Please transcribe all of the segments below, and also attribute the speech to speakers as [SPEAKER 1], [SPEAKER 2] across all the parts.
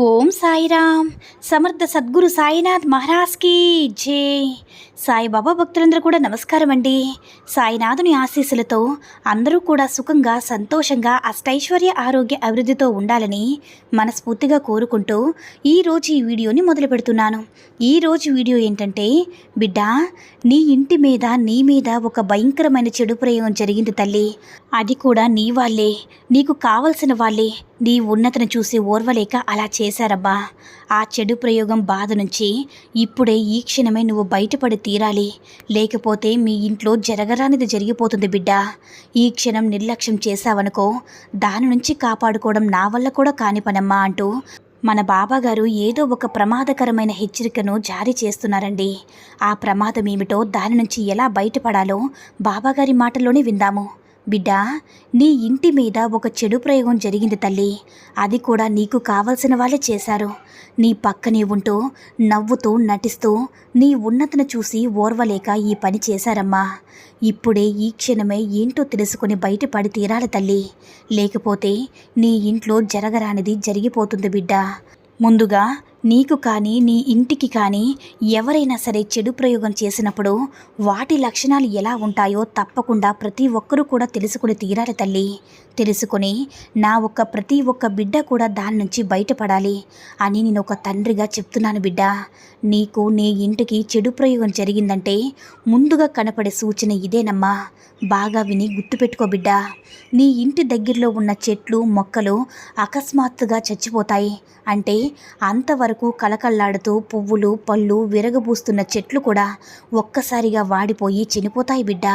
[SPEAKER 1] ఓం సాయిరామ్. సమర్థ సద్గురు సాయినాథ్ మహారాజ్కి జై. సాయిబాబా భక్తులందరూ కూడా నమస్కారం అండి. సాయినాథుని ఆశీస్సులతో అందరూ కూడా సుఖంగా సంతోషంగా అష్టైశ్వర్య ఆరోగ్య అభివృద్ధితో ఉండాలని మనస్ఫూర్తిగా కోరుకుంటూ ఈరోజు ఈ వీడియోని మొదలు పెడుతున్నాను. ఈరోజు వీడియో ఏంటంటే బిడ్డ నీ ఇంటి మీద నీ మీద ఒక భయంకరమైన చెడు ప్రయోగం జరిగింది తల్లి. అది కూడా నీ వాళ్ళే. నీకు కావలసిన వాళ్ళే. నీ ఉన్నతను చూసి ఓర్వలేక అలా చేశారబ్బా. ఆ చెడు ప్రయోగం బాధ నుంచి ఇప్పుడే ఈ క్షణమే నువ్వు బయటపడి తీరాలి. లేకపోతే మీ ఇంట్లో జరగరానిది జరిగిపోతుంది బిడ్డ. ఈ క్షణం నిర్లక్ష్యం చేశావనుకో దాని నుంచి కాపాడుకోవడం నా వల్ల కూడా కాని పనమ్మా అంటూ మన బాబాగారు ఏదో ఒక ప్రమాదకరమైన హెచ్చరికను జారీ చేస్తున్నారండి. ఆ ప్రమాదం ఏమిటో దాని నుంచి ఎలా బయటపడాలో బాబాగారి మాటల్లోనే విందాము. బిడ్డా నీ ఇంటి మీద ఒక చెడు ప్రయోగం జరిగింది తల్లి. అది కూడా నీకు కావలసిన వాళ్ళే చేశారు. నీ పక్కనే ఉంటూ నవ్వుతూ నటిస్తూ నీ ఉన్నతను చూసి ఓర్వలేక ఈ పని చేశారమ్మా. ఇప్పుడే ఈ క్షణమే ఏంటో తెలుసుకుని బయటపడి తీరాలి తల్లి. లేకపోతే నీ ఇంట్లో జరగరానిది జరిగిపోతుంది బిడ్డ. ముందుగా నీకు కానీ నీ ఇంటికి కానీ ఎవరైనా సరే చెడు ప్రయోగం చేసినప్పుడు వాటి లక్షణాలు ఎలా ఉంటాయో తప్పకుండా ప్రతి ఒక్కరూ కూడా తెలుసుకుని తీరాలి తల్లి. తెలుసుకుని నా ఒక్క ప్రతి ఒక్క బిడ్డ కూడా దాని నుంచి బయటపడాలి అని నేను ఒక తండ్రిగా చెప్తున్నాను బిడ్డ. నీకు నీ ఇంటికి చెడు ప్రయోగం జరిగిందంటే ముందుగా కనపడే సూచన ఇదేనమ్మా. బాగా విని గుర్తుపెట్టుకో బిడ్డ. నీ ఇంటి దగ్గరలో ఉన్న చెట్లు మొక్కలు అకస్మాత్తుగా చచ్చిపోతాయి. అంటే అంతవరకు కలకల్లాడుతూ పువ్వులు పళ్ళు విరగబూస్తున్న చెట్లు కూడా ఒక్కసారిగా వాడిపోయి చనిపోతాయి బిడ్డ.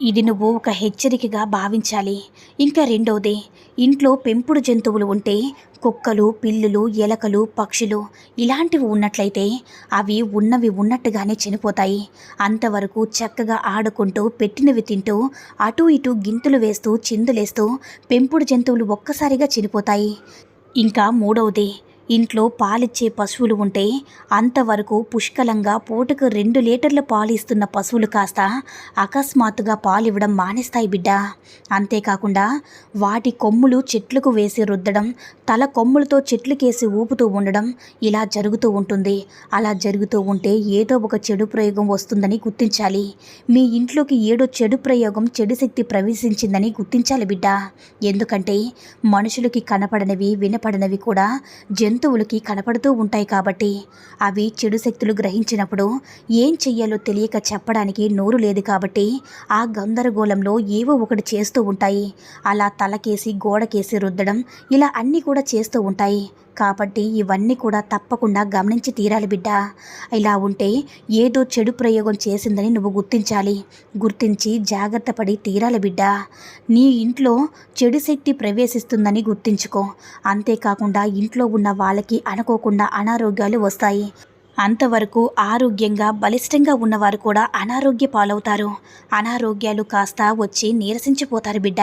[SPEAKER 1] ఇది నువ్వు ఒక హెచ్చరికగా భావించాలి. ఇంకా రెండవది ఇంట్లో పెంపుడు జంతువులు ఉంటే కుక్కలు పిల్లులు ఎలకలు పక్షులు ఇలాంటివి ఉన్నట్లయితే అవి ఉన్నవి ఉన్నట్టుగానే చనిపోతాయి. అంతవరకు చక్కగా ఆడుకుంటూ పెట్టినవి తింటూ అటు ఇటు గింతులు వేస్తూ చిందులేస్తూ పెంపుడు జంతువులు ఒక్కసారిగా చనిపోతాయి. ఇంకా మూడవది ఇంట్లో పాలిచ్చే పశువులు ఉంటే అంతవరకు పుష్కలంగా పూటకు రెండు లీటర్ల పాలు ఇస్తున్న పశువులు కాస్త అకస్మాత్తుగా పాలు ఇవ్వడం మానేస్తాయి బిడ్డ. అంతేకాకుండా వాటి కొమ్ములు చెట్లకు వేసి రుద్దడం తల కొమ్ములతో చెట్లకేసి ఊపుతూ ఉండడం ఇలా జరుగుతూ ఉంటుంది. అలా జరుగుతూ ఉంటే ఏదో ఒక చెడు ప్రయోగం వస్తుందని గుర్తించాలి. మీ ఇంట్లోకి ఏడో చెడు ప్రయోగం చెడు శక్తి ప్రవేశించిందని గుర్తించాలి బిడ్డ. ఎందుకంటే మనుషులకి కనపడనివి వినపడనివి కూడా జంతువులకి కనపడుతూ ఉంటాయి కాబట్టి అవి చెడు శక్తులు గ్రహించినప్పుడు ఏం చెయ్యాలో తెలియక చెప్పడానికి నోరు లేదు కాబట్టి ఆ గందరగోళంలో ఏవో ఒకటి చేస్తూ ఉంటాయి. అలా తలకేసి గోడకేసి రుద్దడం ఇలా అన్నీ కూడా చేస్తూ ఉంటాయి. కాబట్టి ఇవన్నీ కూడా తప్పకుండా గమనించి తీరాలి బిడ్డ. ఇలా ఉంటే ఏదో చెడు ప్రయోగం చేసిందని నువ్వు గుర్తించాలి. గుర్తించి జాగ్రత్త పడి తీరాలి బిడ్డ. నీ ఇంట్లో చెడు శక్తి ప్రవేశిస్తుందని గుర్తించుకో. అంతేకాకుండా ఇంట్లో ఉన్న వాళ్ళకి అనుకోకుండా అనారోగ్యాలు వస్తాయి. అంతవరకు ఆరోగ్యంగా బలిష్టంగా ఉన్నవారు కూడా అనారోగ్య పాలవుతారు. అనారోగ్యాలు కాస్త వచ్చి నీరసించిపోతారు బిడ్డ.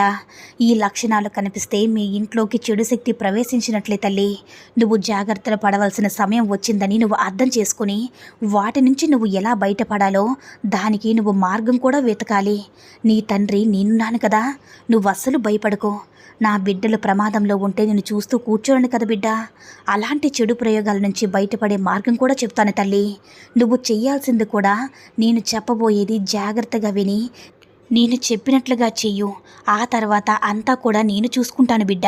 [SPEAKER 1] ఈ లక్షణాలు కనిపిస్తే మీ ఇంట్లోకి చెడు శక్తి ప్రవేశించినట్లే తల్లి. నువ్వు జాగ్రత్తలు పడవలసిన సమయం వచ్చిందని నువ్వు అర్థం చేసుకుని వాటి నుంచి నువ్వు ఎలా బయటపడాలో దానికి నువ్వు మార్గం కూడా వెతకాలి. నీ తండ్రి నేనున్నాను కదా నువ్వు అస్సలు భయపడుకో. నా బిడ్డలు ప్రమాదంలో ఉంటే నేను చూస్తూ కూర్చోను కదా బిడ్డ. అలాంటి చెడు ప్రయోగాల నుంచి బయటపడే మార్గం కూడా చెప్తాను తల్లి. నువ్వు చెయ్యాల్సింది కూడా నేను చెప్పబోయేది జాగ్రత్తగా విని నేను చెప్పినట్లుగా చెయ్యు. ఆ తర్వాత అంతా కూడా నేను చూసుకుంటాను బిడ్డ.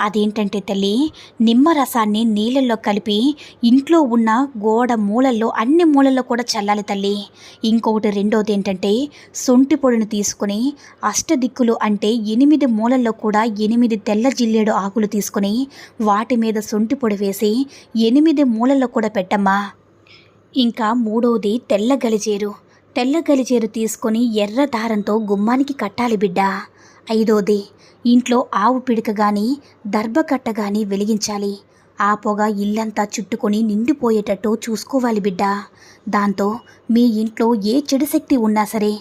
[SPEAKER 1] అదేంటంటే తల్లి నిమ్మరసాన్ని నీళ్ళల్లో కలిపి ఇంట్లో ఉన్న గోడ మూలల్లో అన్ని మూలల్లో కూడా చల్లాలి తల్లి. ఇంకొకటి రెండోది ఏంటంటే సొంటి పొడిని తీసుకుని అష్టదిక్కులు అంటే ఎనిమిది మూలల్లో కూడా ఎనిమిది తెల్ల జిల్లేడు ఆకులు తీసుకుని వాటి మీద సొంటి పొడి వేసి ఎనిమిది మూలల్లో కూడా పెట్టమ్మా. ఇంకా మూడవది తెల్ల గలిజేరు. తెల్ల గలిజేరు తీసుకొని ఎర్ర దారంతో గుమ్మానికి కట్టాలి బిడ్డ. ఐదోది ఇంట్లో ఆవు పిడక గాని దర్భకట్ట గాని వెలిగించాలి. ఆ పొగ ఇల్లంతా చుట్టుకొని నిండిపోయేటట్టు చూసుకోవాలి బిడ్డ. దాంతో మీ ఇంట్లో ఏ చెడు శక్తి ఉన్నా సరే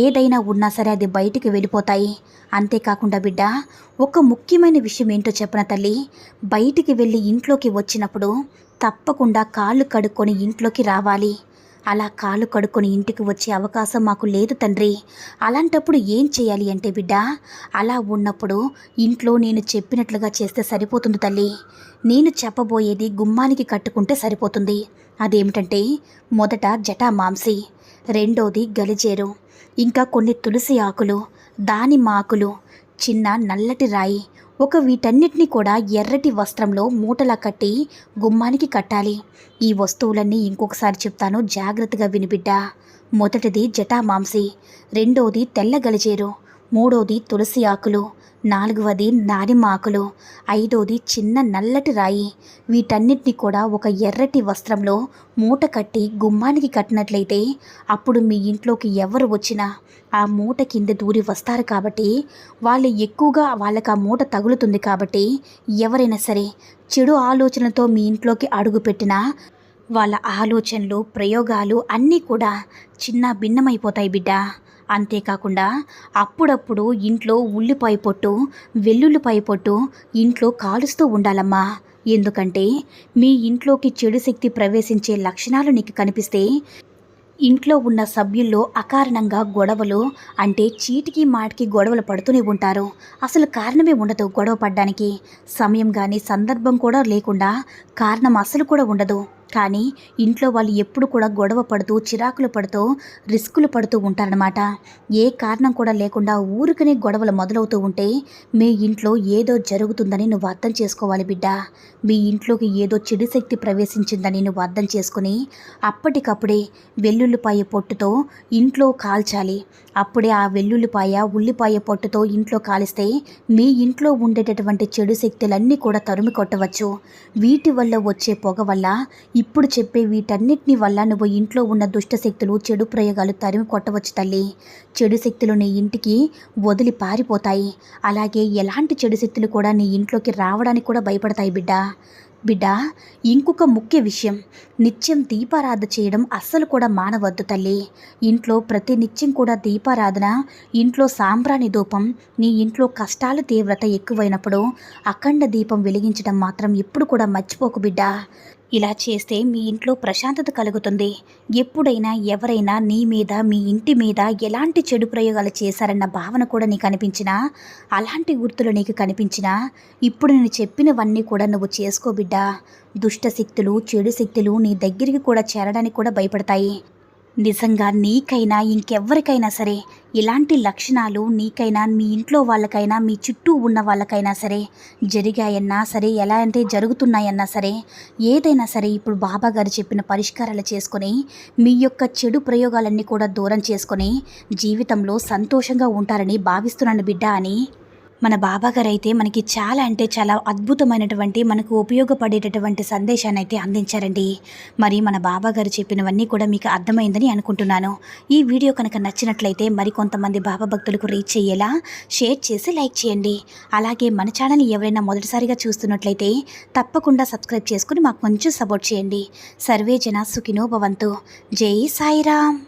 [SPEAKER 1] ఏదైనా ఉన్నా సరే అది బయటికి వెళ్ళిపోతాయి. అంతేకాకుండా బిడ్డ ఒక ముఖ్యమైన విషయం ఏంటో చెప్పిన తల్లి బయటికి వెళ్ళి ఇంట్లోకి వచ్చినప్పుడు తప్పకుండా కాళ్ళు కడుక్కొని ఇంట్లోకి రావాలి. అలా కాళ్ళు కడుక్కొని ఇంటికి వచ్చే అవకాశం మాకు లేదు తండ్రి. అలాంటప్పుడు ఏం చేయాలి అంటే బిడ్డ అలా ఉన్నప్పుడు ఇంట్లో నేను చెప్పినట్లుగా చేస్తే సరిపోతుంది తల్లి. నేను చెప్పబోయేది గుమ్మానికి కట్టుకుంటే సరిపోతుంది. అదేమిటంటే మొదట జటా మాంసి రెండోది గలిజేరు ఇంకా కొన్ని తులసి ఆకులు దానిమ్మ ఆకులు చిన్న నల్లటి రాయి ఒక వీటన్నిటిని కూడా ఎర్రటి వస్త్రంలో మూటలా కట్టి గుమ్మానికి కట్టాలి. ఈ వస్తువులన్నీ ఇంకొకసారి చెప్తాను జాగ్రత్తగా వినిబిడ్డా మొదటిది జటామాంసి రెండోది తెల్ల గలిజేరు మూడోది తులసి ఆకులు నాలుగవది నారిమ ఆకులు ఐదోది చిన్న నల్లటి రాయి. వీటన్నిటిని కూడా ఒక ఎర్రటి వస్త్రంలో మూట కట్టి గుమ్మానికి కట్టినట్లయితే అప్పుడు మీ ఇంట్లోకి ఎవరు వచ్చినా ఆ మూట కింద దూరి వస్తారు కాబట్టి వాళ్ళు ఎక్కువగా వాళ్ళకి ఆ మూట తగులుతుంది కాబట్టి ఎవరైనా సరే చెడు ఆలోచనతో మీ ఇంట్లోకి అడుగుపెట్టినా వాళ్ళ ఆలోచనలు ప్రయోగాలు అన్నీ కూడా చిన్న భిన్నమైపోతాయి బిడ్డ. అంతేకాకుండా అప్పుడప్పుడు ఇంట్లో ఉల్లిపాయ పొట్టు వెల్లుల్లిపాయ పొట్టు ఇంట్లో కాలుస్తూ ఉండాలమ్మా. ఎందుకంటే మీ ఇంట్లోకి చెడు శక్తి ప్రవేశించే లక్షణాలు నీకు కనిపిస్తే ఇంట్లో ఉన్న సభ్యుల్లో అకారణంగా గొడవలు అంటే చీటికి మాటికి గొడవలు పడుతూనే ఉంటారు. అసలు కారణమే ఉండదు గొడవ పడ్డానికి. సమయం కానీ సందర్భం కూడా లేకుండా కారణం అసలు కూడా ఉండదు. కానీ ఇంట్లో వాళ్ళు ఎప్పుడు కూడా గొడవ పడుతూ చిరాకులు పడుతూ రిస్కులు పడుతూ ఉంటారనమాట ఏ కారణం కూడా లేకుండా ఊరికనే గొడవలు మొదలవుతూ ఉంటే మీ ఇంట్లో ఏదో జరుగుతుందని నువ్వు అర్థం చేసుకోవాలి బిడ్డ. మీ ఇంట్లోకి ఏదో చెడు శక్తి ప్రవేశించిందని నువ్వు అర్థం చేసుకుని అప్పటికప్పుడే వెల్లుల్లిపాయ పొట్టుతో ఇంట్లో కాల్చాలి. అప్పుడే ఆ వెల్లుల్లిపాయ ఉల్లిపాయ పొట్టుతో ఇంట్లో కాలిస్తే మీ ఇంట్లో ఉండేటటువంటి చెడు శక్తులన్నీ కూడా తరుమి కొట్టవచ్చు. వీటి వల్ల వచ్చే పొగ వల్ల ఇప్పుడు చెప్పే వీటన్నిటిని వల్ల నువ్వు ఇంట్లో ఉన్న దుష్ట శక్తులు చెడు ప్రయోగాలు తరిమి కొట్టవచ్చు తల్లి. చెడు శక్తులు నీ ఇంటికి వదిలి పారిపోతాయి. అలాగే ఎలాంటి చెడు శక్తులు కూడా నీ ఇంట్లోకి రావడానికి కూడా భయపడతాయి బిడ్డ. బిడ్డ ఇంకొక ముఖ్య విషయం. నిత్యం దీపారాధన చేయడం అస్సలు కూడా మానవద్దు తల్లి. ఇంట్లో ప్రతి నిత్యం కూడా దీపారాధన ఇంట్లో సాంబ్రాణి ధూపం నీ ఇంట్లో కష్టాల తీవ్రత ఎక్కువైనప్పుడు అఖండ దీపం వెలిగించడం మాత్రం ఎప్పుడు కూడా మర్చిపోకు బిడ్డ. ఇలా చేస్తే మీ ఇంట్లో ప్రశాంతత కలుగుతుంది. ఎప్పుడైనా ఎవరైనా నీ మీద మీ ఇంటి మీద ఎలాంటి చెడు ప్రయోగాలు చేశారన్న భావన కూడా నీకు అనిపించినా అలాంటి గుర్తులు నీకు కనిపించినా ఇప్పుడు నేను చెప్పినవన్నీ కూడా నువ్వు చేసుకో బిడ్డా దుష్ట శక్తులు చెడు శక్తులు నీ దగ్గరికి కూడా చేరడానికి కూడా భయపడతాయి. నిజంగా నీకైనా ఇంకెవ్వరికైనా సరే ఇలాంటి లక్షణాలు నీకైనా మీ ఇంట్లో వాళ్ళకైనా మీ చుట్టూ ఉన్న వాళ్ళకైనా సరే జరిగాయన్నా సరే ఎలా అంటే జరుగుతున్నాయన్నా సరే ఏదైనా సరే ఇప్పుడు బాబా గారు చెప్పిన పరిష్కారాలు చేసుకొని మీ యొక్క చెడు ప్రయోగాలన్నీ కూడా దూరం చేసుకొని జీవితంలో సంతోషంగా ఉంటారని భావిస్తున్నాను బిడ్డ అని మన బాబాగారు అయితే మనకి చాలా అంటే చాలా అద్భుతమైనటువంటి మనకు ఉపయోగపడేటటువంటి సందేశాన్ని అయితే అందించారండి. మరి మన బాబాగారు చెప్పినవన్నీ కూడా మీకు అర్థమైందని అనుకుంటున్నాను. ఈ వీడియో కనుక నచ్చినట్లయితే మరికొంతమంది బాబా భక్తులకు రీచ్ అయ్యేలా షేర్ చేసి లైక్ చేయండి. అలాగే మన ఛానల్ని ఎవరైనా మొదటిసారిగా చూస్తున్నట్లయితే తప్పకుండా సబ్స్క్రైబ్ చేసుకుని మాకు కొంచెం సపోర్ట్ చేయండి. సర్వే జన సుఖినో భవంతు. జై సాయిరామ్.